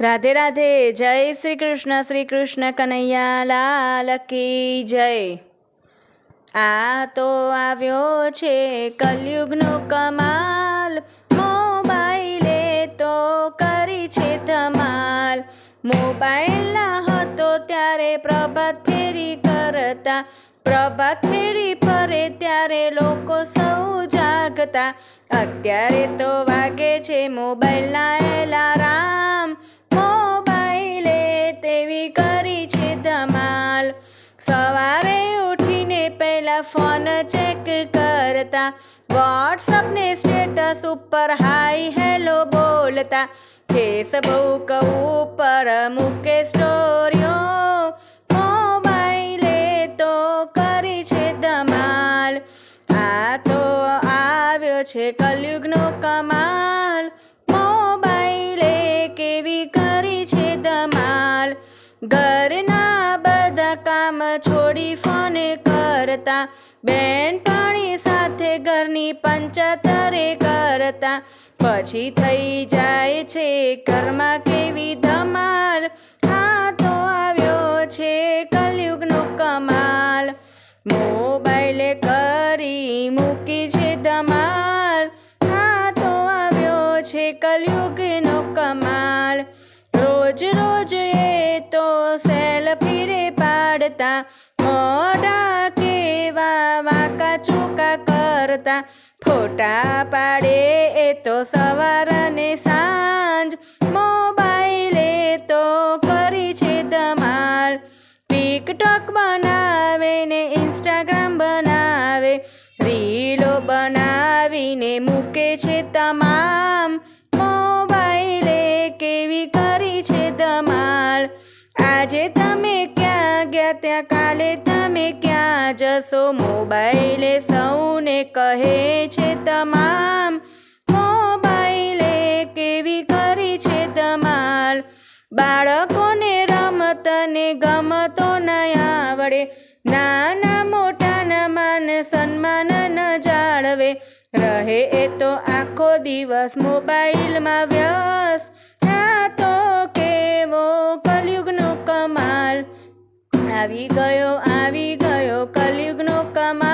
રાધે રાધે, જય શ્રી કૃષ્ણ શ્રી કૃષ્ણ કનૈયા, લાલ કી જય. આ તો આવ્યો છે કલયુગનો કમાલ, મોબાઈલે તો કરી છે ધમાલ. મોબાઈલ ના હતો ત્યારે પ્રભાત ફેરી કરતા, પ્રભાત ફેરી ફરે ત્યારે લોકો સૌ જાગતા. અત્યારે તો વાગે છે મોબાઈલના એલારામ. કરી છે ધમાલ. સવારે ઉઠીને પહેલા ફોન ચેક કરતા. વોટ્સઅપને સ્ટેટસ ઉપર હાઈ હેલો બોલતા. ફેસબુક ઉપર મૂકે સ્ટોરીઓ મોબાઈલે તો કરી છે ધમાલ. આ તો આવ્યો છે કલયુગનો કમાલ. ઘરના બધા કામ છોડી ફોન કરતા. બેનપણી સાથે ઘરની પંચતરે કરતા. પછી થઈ જાય છે ઘરમાં કેવી ધમાલ. હા તો આવ્યો છે કલયુગનો કમાલ. મોબાઈલે કરી મૂકી છે ધમાલ. હા તો આવ્યો છે કલયુગનો કમાલ. રોજ રોજ કરતા ફોટા પાડે, એ તો સવાર અને સાંજ. મોબાઈલે તો કરી છે ધમાલ. ટિકટોક બનાવે ને ઇન્સ્ટાગ્રામ બનાવે. રીલો બનાવીને મૂકે છે તમામ. મોબાઈલે કેવી કરી છે ધમાલ? આજે તમે ક્યાં ગયા? ત્યાં કાલે તમે ક્યાં જશો? મોબાઈલે સૌને કહે છે તમામ. મોબાઈલે કેવી કરી છે ધમાલ? બાળકોને રમત ને ગમતો ન આવડે. નાના મોટાના માન સન્માન ન જાળવે. રહે એ તો આખો દિવસ મોબાઈલમાં વ્યસ્ત. આ તો કેવો કલયુગનો કમાલ. આવી ગયો આવી ગયો કલયુગનો કમાલ.